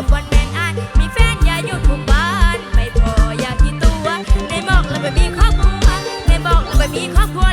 กวนแมนอายมีแฟนอย่าหยุดผู้บ้าไม่พออยากที่ตัวในบอกแล้วไปมีครอบครัวในบอกแล้วไปมีครอบครัว